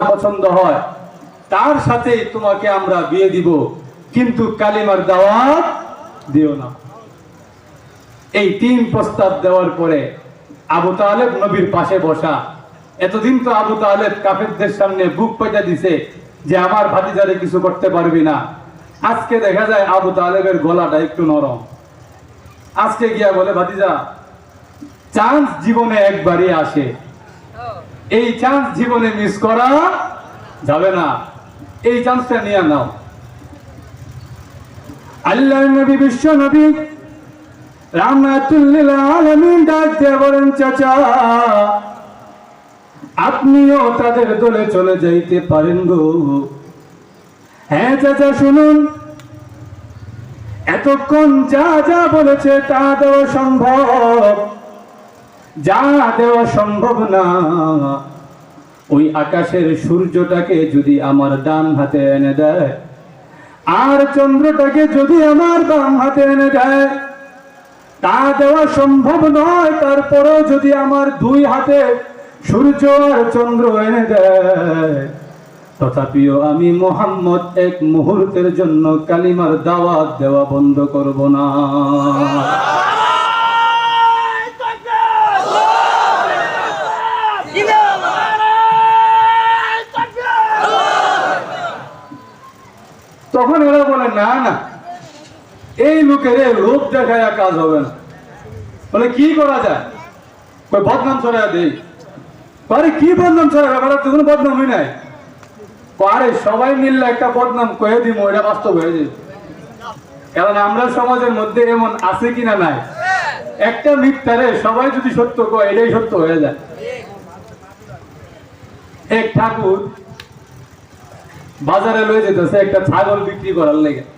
পছন্দ হয়, তার সাথে তোমাকে আমরা বিয়ে দিব, কিন্তু কালিমার দাওয়াত দিও না। এই তিন প্রস্তাব দেওয়ার পরে আবু তালেব নবীর পাশে বসা, এতদিন তো আবু তালেব কাফেরদের সামনে বুক পেতে দিছে যে আমার ভাতিজারে কিছু করতে পারবি না। আজকে দেখা যায় আবু তালেবের গলাটা একটু নরম। আজকে গিয়া বলে, ভাতিজা চান্স জীবনে একবারই আসে। এই চান্স জীবনে মিস করা যাবে না। এই চান্সটা নিয়ে নাও। আল্লাহ নবী, বিশ্ব নবী আপনিও তাদের দলে চলে যাইতে পারেন গো। হ্যাঁ চাচা, শুনুন। এতক্ষণ যা যা বলেছে তা দেওয়া সম্ভব। যা দেওয়া সম্ভব না। ওই আকাশের সূর্যটাকে যদি আমার ডান হাতে এনে দেয়, আর চন্দ্রটাকে যদি আমার বাম হাতে এনে দেয়, তা দেওয়া সম্ভব নয়, তারপরেও যদি আমার দুই হাতে সূর্য আর চন্দ্র এনে দেয়, তথাপিও আমি মোহাম্মদ এক মুহূর্তের জন্য কালিমার দাওয়াত দেওয়া বন্ধ করব না। না। না এই লোকের লোক দেখায় কাজ হবে না। বলে কি করা যায়? বদনাম ছড়ায় দেই। আরে কি বদনাম ছড়ায় ব্যাপারটা তো কোনো বদনামই নাই। কয়, আরে সবাই মিললে একটা বদনাম কয়ে দিব এটা বাস্তব হয়ে যাবে। কারণ আমরা সমাজের মধ্যে এমন আছে কিনা নাই। একটা মিথ্যারে সবাই যদি সত্য কয় এটাই সত্য হয়ে যায়। এক ঠাকুর বাজারে লয়ে যেতেছে একটা ছাগল বিক্রি করার লেগে।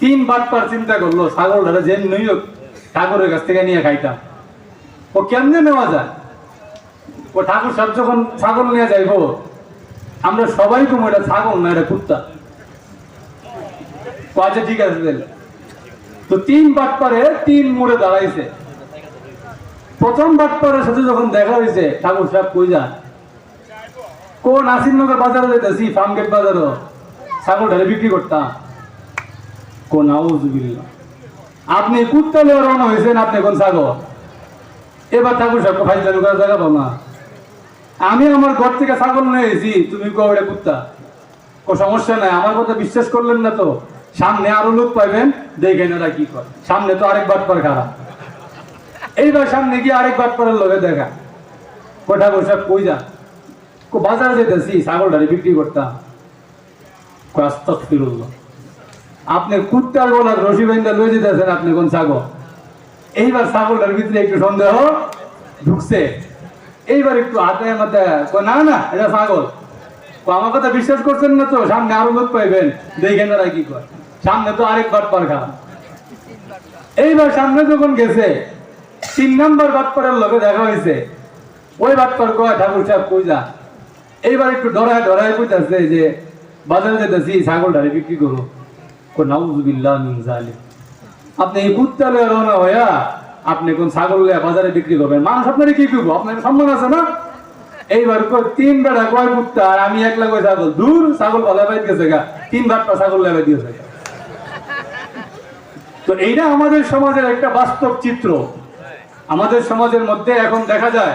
তিন বাটপার চিন্তা করল ছাগলটা যে নই হোক, ঠাকুরের কাছ থেকে নিয়ে খাইতাম। ও কেমনে নেওয়া যায়? ও ঠাকুর সাহেব যখন ছাগল নিয়ে যাইবো, আমরা সবাই তো এটা ছাগল না, এটা কুত্তা। আচ্ছা ঠিক আছে, তাহলে। তো তিন বাটপারে তিন মোড়ে দাঁড়াইছে। প্রথম বাটপারের সাথে যখন দেখা হয়েছে ঠাকুর সাহেব কই যা কোন আসিনগর বাজারে যাইতেছি, ফার্মগেট বাজারও। ছাগল ঢালে বিক্রি করতাম। আপনি কুত্তা লিয়ে রওনা হয়েছেন, আপনি কোন ছাগল? এবার ঠাকুর সাহেব ভাই জানু করার জায়গা পাও না। আমি আমার ঘর থেকে ছাগল নিয়ে এসেছি, তুমি কো কুত্তা। কো সমস্যা নাই, আমার কথা বিশ্বাস করলেন না তো। সামনে আরও লোক পাইবেন দেখেন ওরা কি করে। সামনে তো আরেক বাটপার খারাপ। এইবার সামনে গিয়ে আরেক বাটপারের লোকে দেখা। কো ঠাকুর সাহেব কই যা বাজারে যেতেছি, ছাগলটারে বিক্রি করতাম। কো আস্তাগফিরুল্লাহ। আপনি কুত্তার গলার রশি বাইন্দা লয়ে যেতেছেন আপনি কোন ছাগল? এইবার ছাগলটার ভিতরে একটু সন্দেহ ঢুকছে। এইবার একটু হাতে মাতে না না, এটা ছাগল। আমার কথা বিশ্বাস করছেন না তো? সামনে আরও লোক পাইবেন। দেখেন ওরা কি কয়, সামনে তো আরেকবার পার খারাপ এইবার সামনে যখন গেছে, তিন নম্বর বাটপাড়ের লোকে দেখা হয়েছে। ওই বাটপার কয়, ঠাকুর সাহেব, কই যা এইবার একটু ডরায় ডরায় কইতাছে যে, বাজারে যেতেছি ছাগলটারে বিক্রি করো আপনি এই কুত্তা লয়ে রওনা হইয়া আপনি কোন ছাগল বাজারে বিক্রি করবেন? মানুষ আপনারে কি আপনার সম্মান আছে না? এইবার তিন বেড়া কয় কুত্তা আমি একলা কই ছাগল? দূর, ছাগল বাইত গেছে গা। তিন বারটা ছাগল দিয়েছে তো এইটা আমাদের সমাজের একটা বাস্তব চিত্র। আমাদের সমাজের মধ্যে এখন দেখা যায়,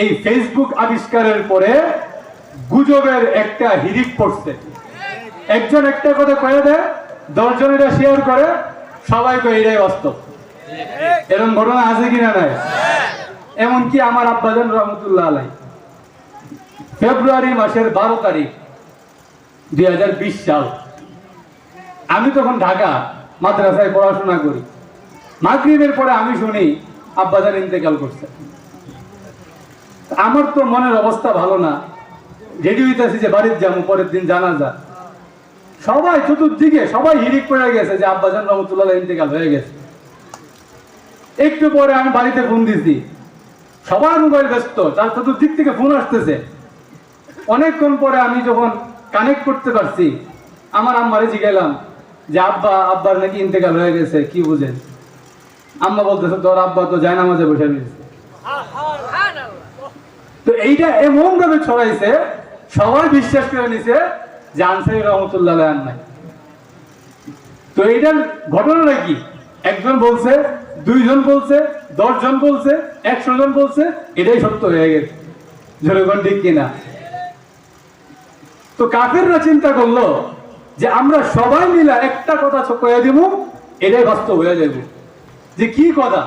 এই ফেসবুক আবিষ্কারের পরে গুজবের একটা হিরিক পড়ছে। একজন একটা কথা কয়ে দেয় দশজন এটা শেয়ার করে সবাই কয়ে এটাই বাস্তব এরকম ঘটনা আছে কিনা নাই? এমনকি আমার আব্বাজান রহমতুল্লাহ আলাই, ফেব্রুয়ারি মাসের বারো তারিখ, দুই হাজার বিশ সাল। আমি তখন ঢাকা মাদ্রাসায় পড়াশোনা করি। মাগরিবের পরে আমি শুনি, আব্বাজান ইন্তেকাল করছে। আমার তো মনের অবস্থা ভালো না। রেডি হইতেছি যে বাড়ির যাব, পরের দিন জানা যায় সবাই চতুর্দিকে সবাই হিরিক পড়ে গেছে যে আব্বাজান রহমতুল্লাহ ইন্তেকাল হয়ে গেছে। একটু পরে আমি বাড়িতে ফোন দিছি। সবার মোবাইল ব্যস্ত তার চতুর্দিক থেকে ফোন আসতেছে। অনেকক্ষণ পরে আমি যখন কানেক্ট করতে পারছি আমার আম্মারে জিগাইলাম যে আব্বা আব্বার নাকি ইন্তেকাল হয়ে গেছে কি বুঝেন? আম্মা বলতেছে তোর আব্বা তো যায় নামাজে বসে নিয়েছে তো এইটা এমন ভাবে ছড়াইছে সবাই বিশ্বাস করে নিছে যে আনসারি রহমতুল্লাহ নাই তো এইটার ঘটনাটা কি? একজন বলছে, দুইজন বলছে, দশজন বলছে, একশো জন বলছে, এটাই সত্য হয়ে গেছে। জনগণ ঠিক কিনা? তো কাফেররা চিন্তা করল যে আমরা সবাই মিলে একটা কথা কয়ে দিব এটাই বাস্তব হয়ে যাব যে কি কথা?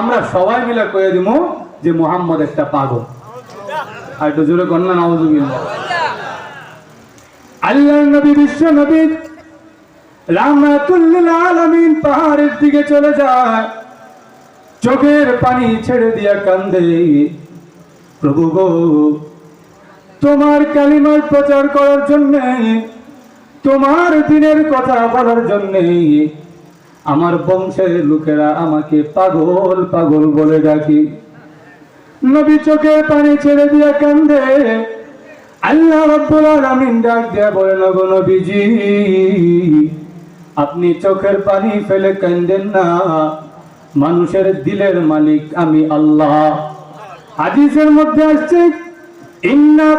আমরা সবাই মিলে কয়ে দিব যে মোহাম্মদ একটা পাগল। আর একটু জোরে কন্যা নওয়াজুবিল্লাহ আল্লাহ নবী, বিশ্ব নবী, রাহমাতুল্লিল আলামিন পাহাড়ের দিকে চলে যায়। চোখের পানি ছেড়ে দিয়া কান্দে, প্রভু গো, তোমার কালিমার প্রচার করার জন্য, তোমার দিনের কথা বলার জন্য, আমার বংশের লোকেরা আমাকে পাগল পাগল বলে ডাকি। নবী চোখের পানি ছেড়ে দিয়া কান্দে আল্লাহ আপনি চোখের পানি ফেলে কান্দেন না। মানুষের দিলের মালিক আমি আল্লাহ। হাদিসের মধ্যে আসছে, ইন্না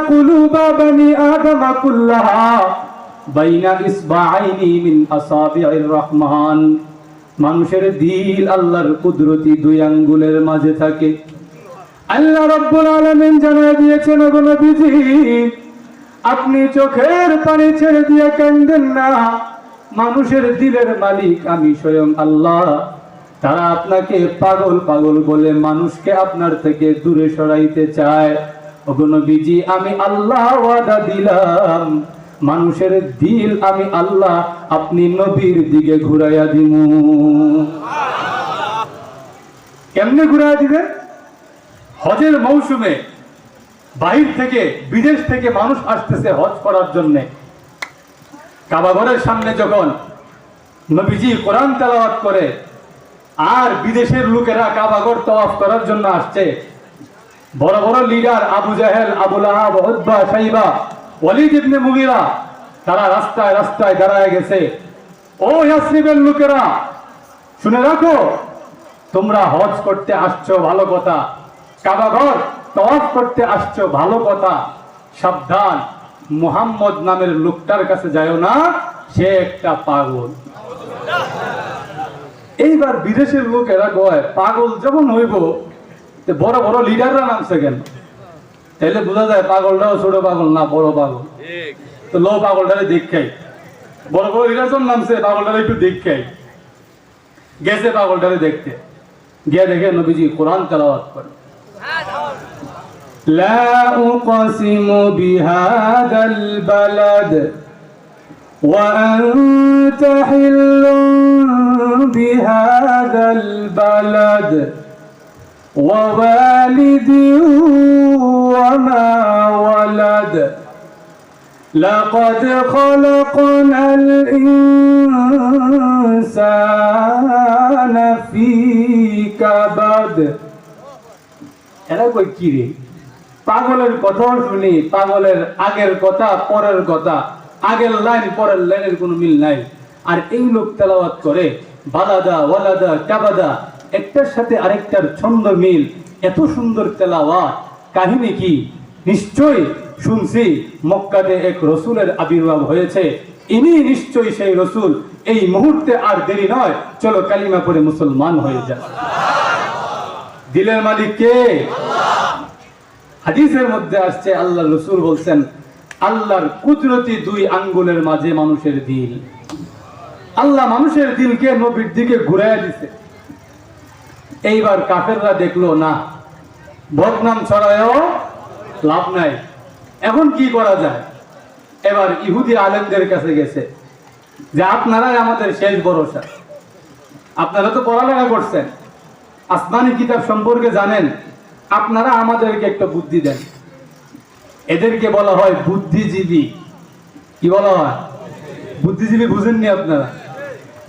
মিন মানুষের দিল আল্লাহর কুদরতি দুই আঙ্গুলের মাঝে থাকে। আল্লাহ রাব্বুল আলামিন জানায় দিয়েছেন নবীজি, আপনি চোখের পানি ছেড়ে দিয়ে কান্দেন না। মানুষের দিলের মালিক আমি স্বয়ং আল্লাহ। তারা আপনাকে পাগল পাগল বলে মানুষকে আপনার থেকে দূরে সরাইতে চায়। ওগো নবীজি, আমি আল্লাহ ওয়াদা দিলাম। মানুষের দিল আমি আল্লাহ আপনি নবীর দিকে ঘুরাইয়া দিমু। কেমনে ঘুরাইয়া দিবেন? হজের মৌসুমে বাহির থেকে, বিদেশ থেকে মানুষ আসতেছে হজ করার জন্যে। কাবাঘরের সামনে যখন নবীজি কোরআন তেলাওয়াত করে, আর বিদেশের লোকেরা কাবাঘর তওয়াফ করার জন্য আসছে, বড় বড় লিডার আবু জাহেল আবুল আহাব উতবা, সাইবা, ওয়ালিদ ইবনে মুগিরা, তারা রাস্তায় রাস্তায় দাঁড়ায় গেছে। ও ইয়াসরিবের লোকেরা, শুনে রাখো, তোমরা হজ করতে আসছো, ভালো কথা। কাবাঘর, তওয়াফ করতে আসছো, ভালো কথা। সাবধান, মুহাম্মদ নামের লোকটার কাছে যাও না, সে একটা পাগল। এইবার বিদেশের লোকেরা কয়, পাগল যখন হইব বড় বড় লিডাররা নামছে কেন? তাইলে বোঝা যায় পাগলটাও ছোট পাগল না বড় পাগল। তো লো পাগলটারে দেখাই। বড় বড় লিডার নামছে, পাগলটারে একটু দেখাই। গেছে পাগলটারে দেখতে। গিয়ে দেখে নবীজি কোরআন তেলাওয়াত করে لا أقسم بهذا البلد وأنت حل بهذا البلد ووالد وما ولد. لقد خلقنا الإنسان في كبد. أنا بكيري পাগলের কথাও শুনি, পাগলের আগের কথা, পরের কথা। আগের লাইন, পরের লাইনের কোনো মিল নাই। আর এই লোক তেলাওয়াত করে, বালাদা, ওয়ালাদা, কাবাদা, একটার সাথে আরেকটার ছন্দ মিল। এত সুন্দর তেলাওয়াত। কাহিনী কি? নিশ্চয়ই শুনছি, মক্কাতে এক রসুলের আবির্ভাব হয়েছে। ইনি নিশ্চয়ই সেই রসুল। এই মুহূর্তে আর দেরি নয়, চলো কালিমা পরে মুসলমান হয়ে যায় দিলের মালিক কে? হাদিসের মধ্যে আসছে, আল্লাহ রসুল বলছেন, আল্লাহর কুদরতি দুই আঙ্গুলের মাঝে মানুষের দিল। আল্লাহ মানুষের দিলকে নবীর দিকে ঘুরাইয়া দিছে। এইবার কাফেররা দেখল, না, বদনাম ছড়ায়ও লাভ নাই। এখন কি করা যায়? এবার ইহুদি আলেমদের কাছে গেছে যে, আপনারাই আমাদের শেষ ভরসা। আপনারা তো পড়ালেখা করছেন। আসমানি কিতাব সম্পর্কে জানেন। আপনারা আমাদেরকে একটা বুদ্ধি দেন। এদেরকে বলা হয় বুদ্ধিজীবী। কি বলা হয়? বুদ্ধিজীবী বুঝেননি আপনারা?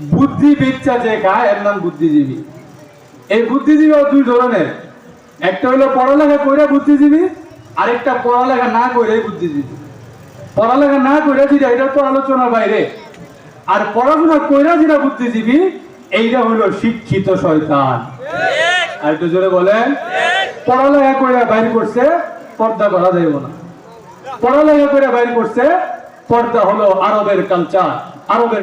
বুদ্ধি বিচ্ছা যে খায় এর নাম বুদ্ধিজীবী। এই বুদ্ধিজীবী দুই ধরনের। একটা হলো পড়ালেখা কইরা বুদ্ধিজীবী, আরেকটা পড়ালেখা না কইরে বুদ্ধিজীবী। পড়ালেখা না করে যেটা, এটা তো আলোচনার বাইরে। আর পড়াশোনা কইরা যেটা বুদ্ধিজীবী, এইটা হলো শিক্ষিত শয়তান। আর একটু জোরে বলেন। পড়ালেখা করে বাইর করছে, পর্দা করা যাইব না। পড়ালেখা করে বাইর করছে, পর্দা হলো আরবের কালচার, আরবের